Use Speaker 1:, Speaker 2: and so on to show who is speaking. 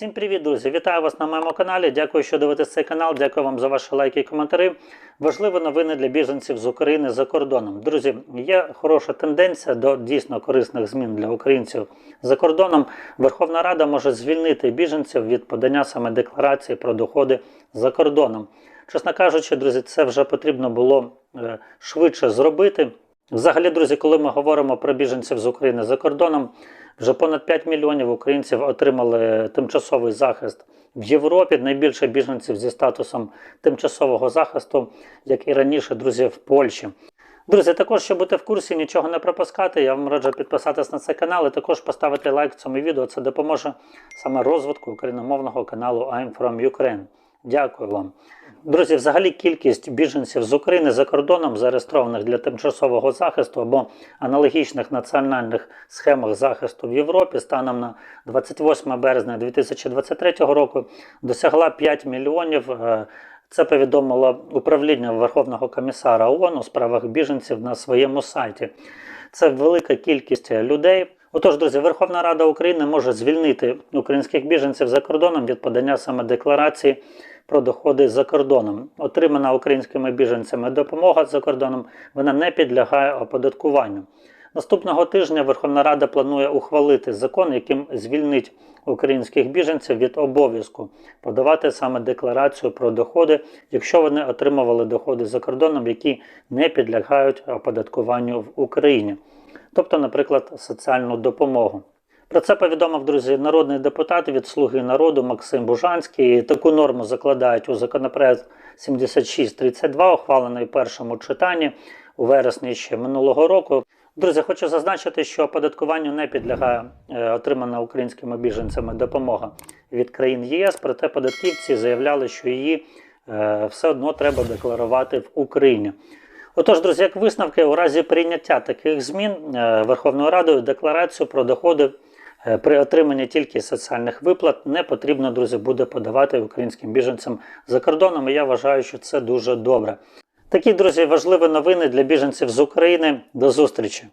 Speaker 1: Всім привіт, друзі! Вітаю вас на моєму каналі. Дякую, що дивитесь цей канал. Дякую вам за ваші лайки і коментарі. Важливі новини для біженців з України за кордоном. Друзі, є хороша тенденція до дійсно корисних змін для українців за кордоном. Верховна Рада може звільнити біженців від подання саме декларації про доходи за кордоном. Чесно кажучи, друзі, це вже потрібно було е, швидше зробити. Взагалі, друзі, коли ми говоримо про біженців з України за кордоном, вже понад 5 мільйонів українців отримали тимчасовий захист в Європі. Найбільше біженців зі статусом тимчасового захисту, як і раніше, друзі, в Польщі. Друзі, також, щоб бути в курсі, нічого не пропускати, я вам раджу підписатись на цей канал і також поставити лайк цьому відео. Це допоможе саме розвитку україномовного каналу I'm from Ukraine. Дякую вам. Друзі, взагалі кількість біженців з України за кордоном, зареєстрованих для тимчасового захисту або аналогічних національних схемах захисту в Європі станом на 28 березня 2023 року досягла 5 мільйонів. Е, Це повідомило управління Верховного комісара ООН у справах біженців на своєму сайті. Це велика кількість людей. Отож, друзі, Верховна Рада України може звільнити українських біженців за кордоном від подання саме декларації про доходи за кордоном. Отримана українськими біженцями допомога за кордоном вона не підлягає оподаткуванню. Наступного тижня Верховна Рада планує ухвалити закон, яким звільнить українських біженців від обов'язку подавати саме декларацію про доходи, якщо вони отримували доходи за кордоном, які не підлягають оподаткуванню в Україні, тобто, наприклад, соціальну допомогу. Про це повідомив друзі народний депутат від Слуги народу Максим Бужанський. Таку норму закладають у законопроект 7632, ухвалений в першому читанні у вересні ще минулого року. Друзі, хочу зазначити, що оподаткуванню не підлягає е, отримана українськими біженцями допомога від країн ЄС, проте податківці заявляли, що її е, все одно треба декларувати в Україні. Отож, друзі, як висновки, у разі прийняття таких змін е, Верховною Радою декларацію про доходи е, при отриманні тільки соціальних виплат не потрібно, друзі, буде подавати українським біженцям за кордоном. І я вважаю, що це дуже добре. Такі, друзі, важливі новини для біженців з України. До зустрічі!